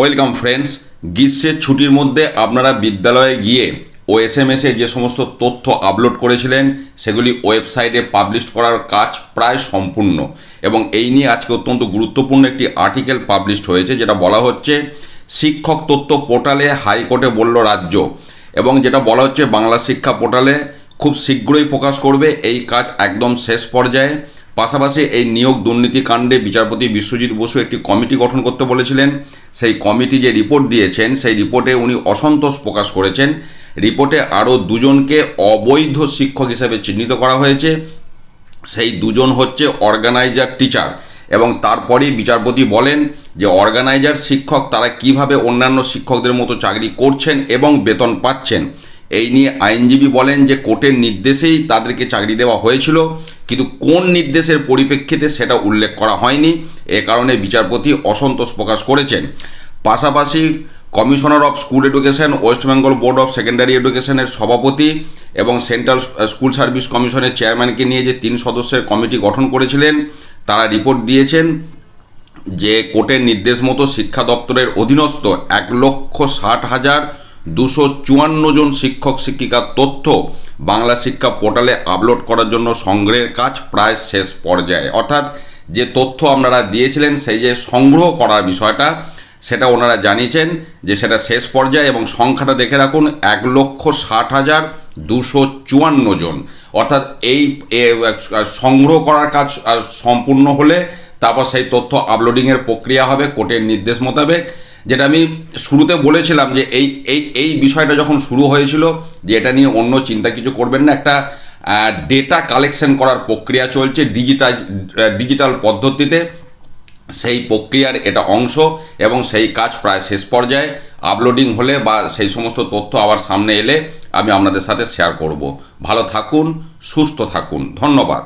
Welcome friends, গ্রীষ্মের ছুটির মধ্যে আপনারা বিদ্যালয়ে গিয়ে ও এস এম এসে যে সমস্ত তথ্য আপলোড করেছিলেন, সেগুলি ওয়েবসাইটে পাবলিশ করার কাজ প্রায় সম্পূর্ণ। এবং এই নিয়ে আজকে অত্যন্ত গুরুত্বপূর্ণ একটি আর্টিকেল পাবলিশড হয়েছে, যেটা বলা হচ্ছে, শিক্ষক তথ্য পোর্টালে হাইকোর্টে বলল রাজ্য। এবং যেটা বলা হচ্ছে, বাংলা শিক্ষা পোর্টালে খুব শীঘ্রই প্রকাশ করবে, এই কাজ একদম শেষ পর্যায়ে। পাশাপাশি এই নিয়োগ দুর্নীতি কাণ্ডে বিচারপতি বিশ্বজিৎ বসু একটি কমিটি গঠন করতে বলেছিলেন। সেই কমিটি যে রিপোর্ট দিয়েছেন, সেই রিপোর্টে উনি অসন্তোষ প্রকাশ করেছেন। রিপোর্টে আরও দুজনকে অবৈধ শিক্ষক হিসেবে চিহ্নিত করা হয়েছে। সেই দুজন হচ্ছে অর্গানাইজার টিচার এবং তারপরেই বিচারপতি বলেন যে অর্গানাইজার শিক্ষক তারা কীভাবে অন্যান্য শিক্ষকদের মতো চাকরি করছেন এবং বেতন পাচ্ছেন। এই নিয়ে আইনজীবী বলেন যে কোর্টের নির্দেশেই তাদেরকে চাকরি দেওয়া হয়েছিল। কিন্তু কোন নির্দেশের পরিপ্রেক্ষিতে সেটা উল্লেখ করা হয়নি। এ কারণে বিচারপতি অসন্তোষ প্রকাশ করেছেন। পাশাপাশি commissioner of school education, West Bengal board of secondary এডুকেশনের সভাপতি এবং সেন্ট্রাল স্কুল সার্ভিস কমিশনের চেয়ারম্যানকে নিয়ে যে তিন সদস্যের কমিটি গঠন করেছিলেন, তারা রিপোর্ট দিয়েছেন যে কোর্টের নির্দেশ মতো শিক্ষা দপ্তরের অধীনস্থ এক লক্ষ ষাট হাজার দুশো চুয়ান্ন জন শিক্ষক শিক্ষিকার তথ্য বাংলা শিক্ষা পোর্টালে আপলোড করার জন্য সংগ্রহের কাজ প্রায় শেষ পর্যায়ে। অর্থাৎ যে তথ্য আপনারা দিয়েছিলেন, সেই যে সংগ্রহ করার বিষয়টা, সেটা ওনারা জানিয়েছেন যে সেটা শেষ পর্যায়ে এবং সংখ্যাটা দেখে রাখুন, এক লক্ষ ষাট হাজার দুশো চুয়ান্ন জন। অর্থাৎ এই সংগ্রহ করার কাজ সম্পূর্ণ হলে তারপর সেই তথ্য আপলোডিংয়ের প্রক্রিয়া হবে, কোর্টের নির্দেশ মোতাবেক। যেটা আমি শুরুতে বলেছিলাম যে এই এই এই বিষয়টা যখন শুরু হয়েছিল যে এটা নিয়ে অন্য চিন্তা কিছু করবেন না, একটা ডেটা কালেকশন করার প্রক্রিয়া চলছে ডিজিটাল ডিজিটাল পদ্ধতিতে। সেই প্রক্রিয়ার এটা অংশ এবং সেই কাজ প্রায় শেষ পর্যায়ে। আপলোডিং হলে বা সেই সমস্ত তথ্য আবার সামনে এলে আমি আপনাদের সাথে শেয়ার করব। ভালো থাকুন, সুস্থ থাকুন। ধন্যবাদ।